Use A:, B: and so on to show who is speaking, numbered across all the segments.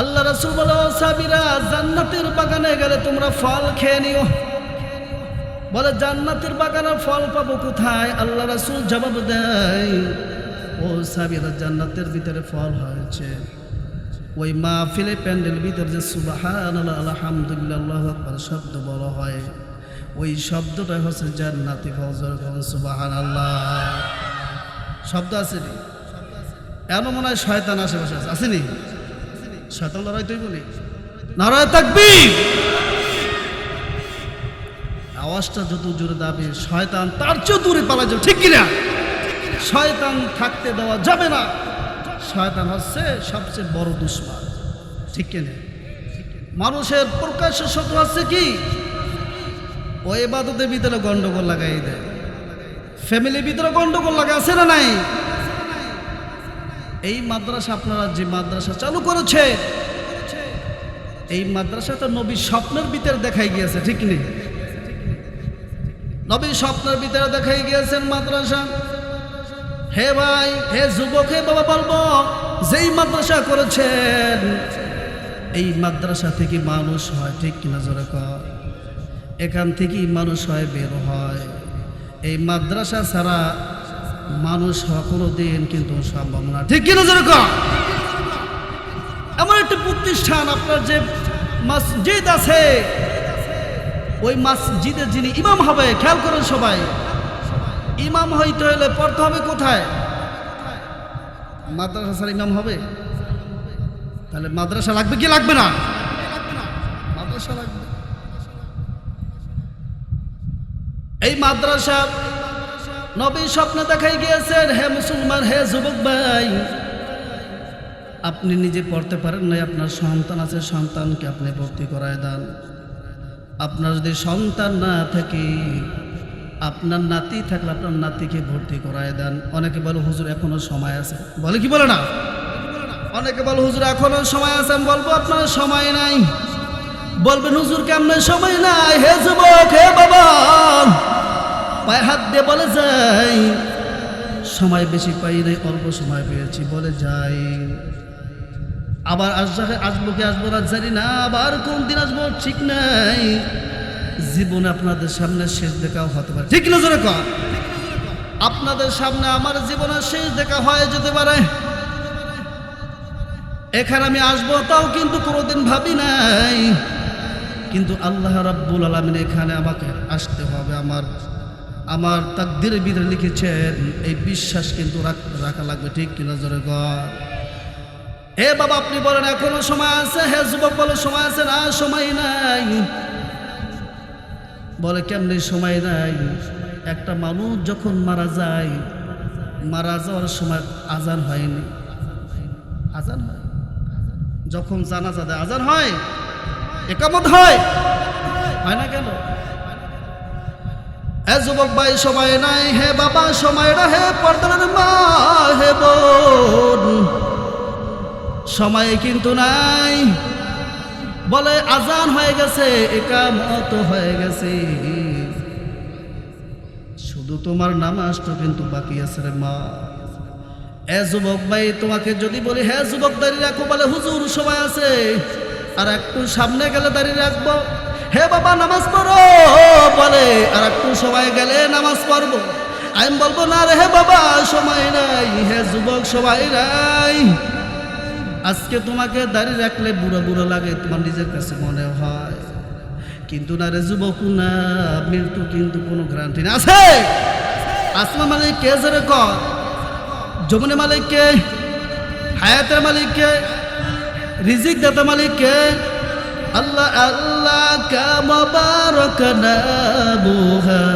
A: আল্লাহ রসুল বলো সাবিরা জান্নাতের বাগানে গেলে তোমরা ফল খেয়ে নিও। বলে, জান্নাতের বাগানে ফল পাবো কোথায়? আল্লাহ রসুল জবাব দেয়, ও সাবিরা জান্নাতের ভিতরে ফল হয়েছে। ওই মাহফিলে প্যান্ডেল ভিতরে যে সুবাহান আলহামদুলিল্লাহ আল্লাহু আকবার শব্দ বলা হয়, ওই শব্দটা হচ্ছে জান্নাতি ফজর সুবাহান আল্লাহ শব্দ আছে নি? এমন মনে হয় শয়তান আশেপাশে আছে। আসেনি শয়তান লড়াই তুই বলি নারায় থাকবি আওয়াজটা যত জোরে দাবি শয়তান তার চেয়েও দূরে পালা যাবে ঠিক কিনা? শয়তান থাকতে দেওয়া যাবে না। শয়তান হচ্ছে সবচেয়ে বড় দুশ্মন ঠিক কিনা? মানুষের প্রকাশ্য শত্রু হচ্ছে কি? ও এবাদতের ভিতরে গন্ডগোল লাগাই দেয়। ফ্যামিলির ভিতরে গন্ডগোল লাগা আছে না নাই? এই মাদ্রাসা আপনারা যে মাদ্রাসা চালু করেছে, এই মাদ্রাসা তো নবীর স্বপ্নের ভিতরে দেখাই গিয়েছে, ঠিক নেই? নবীর স্বপ্নের ভিতরে দেখাই গিয়েছেন মাদ্রাসা। হে ভাই, হে যুবক, হে বাবা, বলব, যেই মাদ্রাসা করেছেন, এই মাদ্রাসা থেকে মানুষ হয়, ঠিক কিনা জোরে এখান থেকেই মানুষ হয়, বের হয়। এই মাদ্রাসা ছাড়া মানুষ হওয়া কোনো দিন কিন্তু সম্ভব না। ঠিক কিনা যেরকম? এমন একটি প্রতিষ্ঠান আপনার যে মসজিদ আছে, ওই মসজিদের যিনি ইমাম হবে, খেয়াল করেন সবাই। ইমাম হইতে হলে পড়তে হবে কোথায়? মাদ্রাসা ছাড়া ইমাম হবে? তাহলে মাদ্রাসা লাগবে কি লাগবে না? মাদ্রাসা লাগবে। এই মাদ্রাসা নবী স্বপ্ন দেখাই গিয়েছেন, হে মুসলমান, হে যুবক ভাই, আপনি নিজে পড়তে পারেন নাই, আপনার সন্তান আছে, সন্তানকে আপনি ভর্তি করায় দেন। আপনার যদি সন্তান না থাকে, আপনার নাতি থাকলে আপনার নাতিকে ভর্তি করায় দেন। অনেকে বলে, হুজুর, এখনও সময় আছে। বলে কি বলে না? অনেকে বলে, হুজুর, এখনও সময় আছে। আমি বলব, আপনার সময় নাই। বলবেন, হুজুর, কেমন সময় নাই? হে যুবক, হে বাবা পায়ে হাত দিয়ে বলে যাই। সময় বেশি পাই নাই, অল্প সময় পেয়েছি, বলে যাই। আবার আসবে আসব কি আসব না জানি না, আবার কোন দিন আসব ঠিক নাই। জীবনে আপনাদের সামনে শেষ দেখাও হতে পারে। ঠিক না জোরে কর? আপনাদের সামনে আমার জীবনের শেষ দেখা হয়ে যেতে পারে। এখানে আমি আসব তাও কিন্তু কোনোদিন ভাবি নাই। কিন্তু আল্লাহ রাব্বুল আলমিন এখানে আমাকে আসতে হবে আমার আমার তাকদিরের ভিতরে লিখেছেন, এই বিশ্বাস কিন্তু রাখ- লাগবে, ঠিক কিনা জোরে গর হে বাবা, আপনি বলেন, এখনও সময় আছে? হে যুবক, বলে সময় আছে? না, সময় নাই। বলে, কেমনি সময় নাই? একটা মানুষ যখন মারা যায়, মারা যাওয়ার সময় আজান হয়নি। আজান হয়? যখন জানাজা দেয়, আজান হয়? একামত হয়? হয় না কেন? এ যুবক ভাই, সময় নাই হে বাবা, সময় না হে পর্দার মা, হে বোন। সময় কিন্তু নাই। বলে আজান হয়ে গেছে, একামত হয়ে গেছে। শুধু তোমার নামাজটা কিন্তু বাকি আছে রে মা। এ যুবক ভাই, তোমাকে যদি বলি হ্যাঁ যুবক, দাঁড়িয়ে রাখো বলে হুজুর, সময় আছে। আর একটু সামনে গেলে দাঁড়িয়ে রাখব। হে বাবা, নামাজ পড়ো, বলে। আর একটু সবাই গেলে নামাজ পড়ব। আমি বলব, না রে হে বাবা, সময় নাই। হে যুবক সবাই নাই। আজকে তোমাকে দাঁড়িয়ে রাখলে বুড়ো বুড়ো লাগে, তোমার নিজের কাছে মনে হয়। কিন্তু না রে যুবক, না, মৃত্যু কিন্তু কোনো গ্যারান্টি না। আছে? আসমা মালিক কে? জোরে কর। যমুনে মালিক কে? হায়াতের মালিক কে? রিজিক দাতা মালিক কে? আল্লাহ আল্লাহ কা মুবারক নামুহাই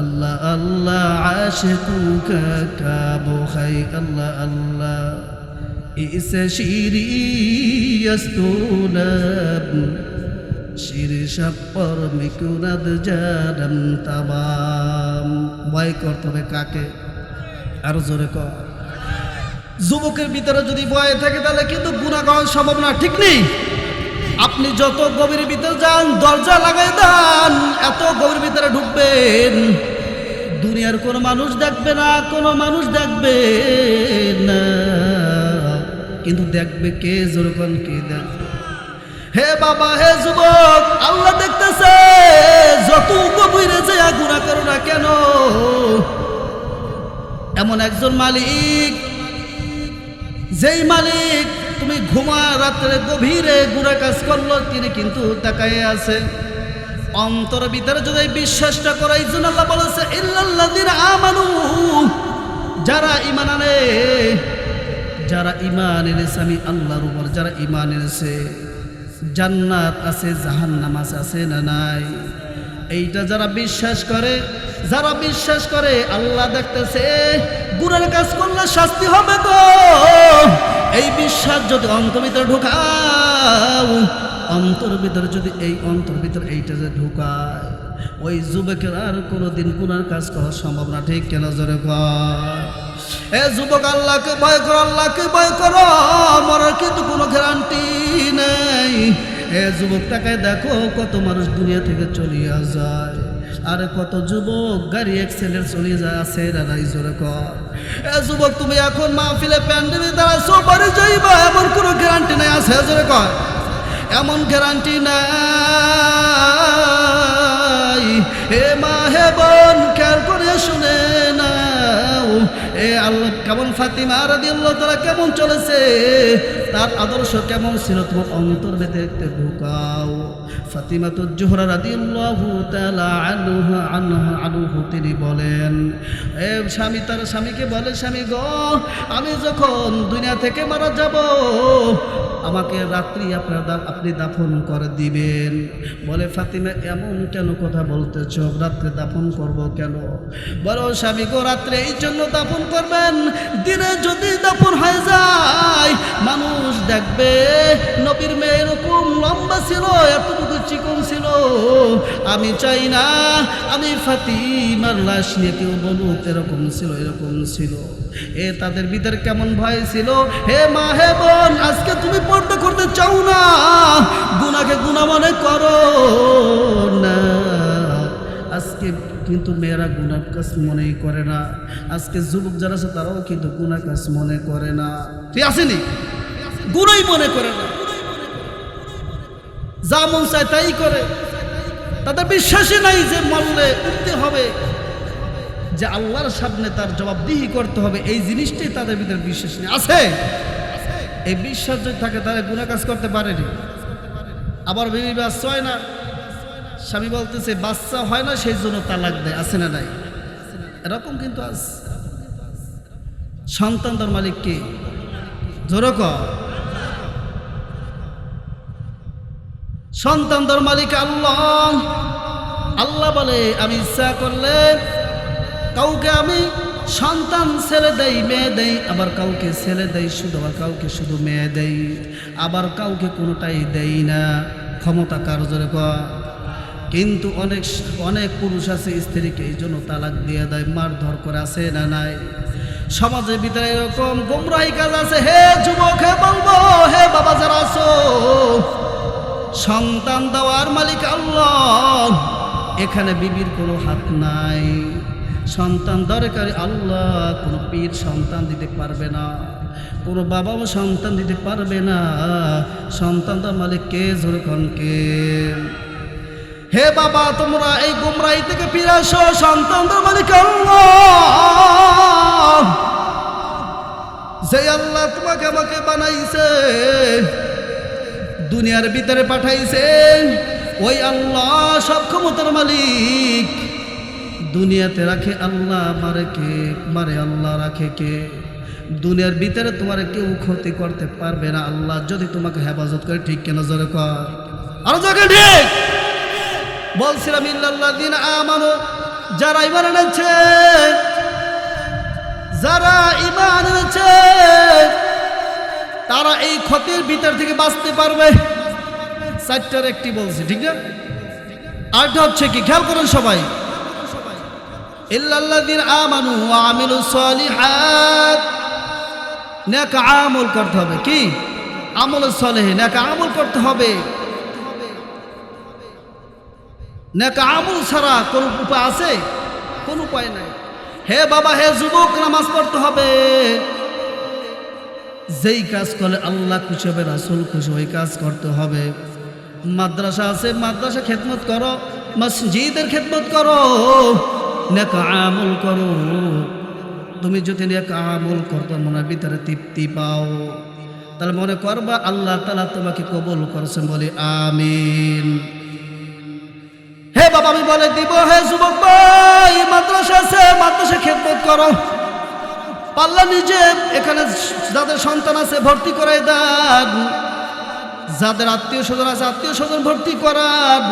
A: আল্লাহ আল্লাহ আশিকুকা কা বুখাই আল্লাহ আল্লাহ ইসে শিরি يستونب শির সাপর মিকুনাদ জানম তামাম ভয় করতে হবে কাকে আরো জোরে কর যুবকের ভিতরে যদি ভয় থাকে তাহলে কিন্তু গুণা করা সম্ভব না ঠিক নেই আপনি যত গভীর ভিতরে যান, দরজা লাগাই দেন, এত গভীর ভিতরে ঢুকবেন। দুনিয়ার কোনো মানুষ দেখবে না, কোনো মানুষ দেখবে না। কিন্তু দেখবে কে, যেরকম কে দেখবে। হে বাবা, হে যুবক, আল্লাহ দেখতেছে, যত গভীরে যে গুণা করো না কেন। এমন একজন মালিক, যেই মালিক তুমি ঘুমা রাত্রে গভীরে গুণা কাজ করল, তিনি কিন্তু তাকায় আছে। অন্তর ভিতরে যদি বিশ্বাসটা করে আল্লাহ বলেছে, ইল্লাল্লাযিনা আমানু। যারা ইমান আনে, যারা ইমান এনেছে, আমি আল্লাহর উপর যারা ইমান এনেছে, জান্নাত আছে, জাহান্নাম আছে আছে না নাই? এইটা যারা বিশ্বাস করে, যারা বিশ্বাস করে, আল্লাহ দেখতেছে গুণের কাজ করলে শাস্তি হবে তো? এই বিশ্বাস যদি অন্তর ভিতরে ঢুকাও, অন্তর ভিতরে যদি এই অন্তর ভিতরে এইটা যে ঢুকায়, ওই যুবকের আর কোনোদিন গুণার কাজ করা সম্ভব না, ঠিক কেন জোরে এ যুবক, আল্লাহকে ভয় করো, আল্লাহকে ভয় করো, মরার কিন্তু কোনো গ্যারান্টি নেই। এ যুবক তাকে দেখো, কত মানুষ দুনিয়া থেকে চলিয়া যায়। আর কত যুবক গাড়ি অ্যাক্সিডেন্ট চলে যায়, আছে রাই জোরে কর। এ যুবক, তুমি এখন মা মাহফিলে প্যান্ডেলে দ্বারা সবারই যাইবা, এমন কোনো গ্যারান্টি নেই, আছে জোরে কর। এমন গ্যারান্টি নাই। হে মা হে বোন, খেয়াল করে শুনে নাও। এ আল্লাহ কেমন ফাতিমা রাদি আল্লাহ তারা কেমন চলেছে? তার আদর্শ কেমন ছিল? তোমার অন্তর একটু ঢুকাও। ফাতিমা তো জোহরা রাদি আল্লাহ আনহা আনহা, আনহু তিনি বলেন, এ স্বামী, তার স্বামীকে বলে, স্বামী গো, আমি যখন দুনিয়া থেকে মারা যাব, আমাকে রাত্রি আপনার আপনি দাফন করে দিবেন। বলে, ফাতিমা, এমন কেন কথা বলতেছ? রাত্রে দাফন করব কেন? বলো, স্বামী গো, রাত্রে এই জন্য দাফন করবেন, দিনে যদি দাফন হয়ে যায়, মানুষ দেখবে নবীর মেয়ে এরকম লম্বা ছিল, এতটুকু চিকন ছিল। আমি চাই না, আমি ফাতিমার লাশ নিয়ে কেউ বলুক এরকম ছিল এরকম ছিল। এ, তাদের ভিতরে কেমন ভয় ছিল? হে মা, হে বোন, আজকে তুমি পর্দা করতে চাও না। গুনাকে গুণা মনে করো না। আজকে কিন্তু মেয়েরা গুনার কাজ মনেই করে না। আজকে যুবক যারা আছে তারাও কিন্তু গুনার কাজ মনে করে না। ঠিক আসেনি গুণাই মনে করে না। যা মন চায় তাই করে। তাদের বিশ্বাসই নাই যে মরলে উঠতে হবে। যে আল্লাহর সামনে তার জবাবদিহি করতে হবে, এই জিনিসটাই তাদের ভিতরে বিশ্বাস নেই। আছে। এই বিশ্বাস যদি থাকে তারা গুণা কাজ করতে পারেনি। আবার বিবি বাচ্চা হয় না। স্বামী বলতেছে, বাচ্চা হয় না, সেই জন্য তালাক দেয়। আছে না নাই? এরকম কিন্তু আজ সন্তান তার মালিক কে সন্তান তার মালিক আল্লাহ। আল্লাহ বলে, আমি ইচ্ছা করলে কাউকে আমি সন্তান ছেলে দেই, মেয়ে দেই, আবার কাউকে ছেলে দেই শুধু, আবার কাউকে শুধু মেয়ে দেই, আবার কাউকে কোনোটাই দেই না। ক্ষমতা কার জোরে কিন্তু অনেক অনেক পুরুষ আছে, স্ত্রীকে এই জন্য তালাক দিয়ে দেয় মারধর করে আছে না নাই? সমাজের ভিতরে এরকম গোমরাহি কাজ আছে, হে যুবক, হে বলব, হে বাবা যারা আছো সন্তান দেওয়ার মালিক আল্লাহ। এখানে বিবির কোনো হাত নাই। সন্তান দরকারি আল্লাহ, কোনো পীর সন্তান দিতে পারবে না, কোনো বাবাও সন্তান দিতে পারবে না। সন্তান দেওয়ার মালিক কে ঝোরখন কে? হে বাবা, তোমরা এই গুমরাই থেকে ফিরে আসো, সন্তান দেওয়ার মালিক আল্লাহ। যে আল্লাহ তোমাকে আমাকে বানাইছে দুনিয়ার ভিতরে পাঠাইছেন ওই আল্লাহ সব ক্ষমতার মালিক। দুনিয়াতে রাখে আল্লাহ, মারে কে? মারে আল্লাহ রাখে কে? দুনিয়ার ভিতরে তোমার কেউ ক্ষতি করতে পারবে না আল্লাহ, যদি তোমাকে হেফাজত করে, ঠিক কেন জোরে কর? আরও জোরে ঠিক? বলছিলাম ইল্লাল্লাহ দিন আমানো যারা ইমান এনেছে, যারা ইমান এনেছে তারা এই ক্ষতির ভিতর থেকে বাঁচতে পারবে। চারটার একটি বলছে, ঠিক না? আরেকটা হচ্ছে কি, খেয়াল করুন সবাই। ইল্লাল্লাযীনা আমানু ওয়া আমিলুস সালিহাত। নেক আমল করতে হবে। কি? আমল সলেহ, নেক আমল করতে হবে। নেক আমল ছাড়া কোনো উপায় আছে? কোন উপায় নাই। হে বাবা, হে যুবক, নামাজ পড়তে হবে। যেই কাজ করলে আল্লাহ খুশি হবে, রাসুল খুশি ওই কাজ করতে হবে। মাদ্রাসা আছে, মাদ্রাসা খেদমত করো, মসজিদের খেদমত করো আমল করো। তুমি যদি আমল করতো মনে ভিতরে তৃপ্তি পাও, তাহলে মনে করবা আল্লাহ তালা তোমাকে কবুল করছেন বলে আমিন। হে বাবা, আমি বলে দিব, হে যুবক ভাই, মাদ্রাসা আছে, মাদ্রাসা খেদমত করো। পাল্লা নিজে, এখানে যাদের সন্তান আছে ভর্তি করাই দেন। যাদের আত্মীয় স্বজন আছে আত্মীয় স্বজন ভর্তি করান।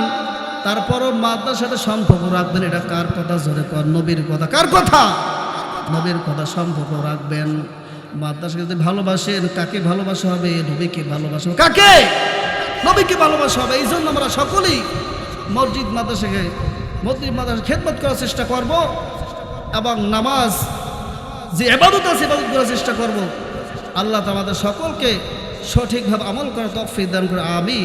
A: তারপরও মাতার সাথে সম্পর্ক রাখবেন, এটা কার কথা? জোরে কর, নবীর কথা। কার কথা? নবীর কথা সম্পর্ক রাখবেন। মাদ্রাসাকে যদি ভালোবাসেন, কাকে ভালোবাসা হবে? নবীকে ভালোবাসা হবে। কাকে? নবীকে ভালোবাসা হবে। এই জন্য আমরা সকলেই মসজিদ মাদ্রাসাকে, মসজিদ মাদ্রাসা খেদমত করার চেষ্টা করব এবং নামাজ যে এবাদত আছে, এবাদত করার চেষ্টা করব। আল্লাহ আমাদের সকলকে সঠিকভাবে আমল করার দান করে আমি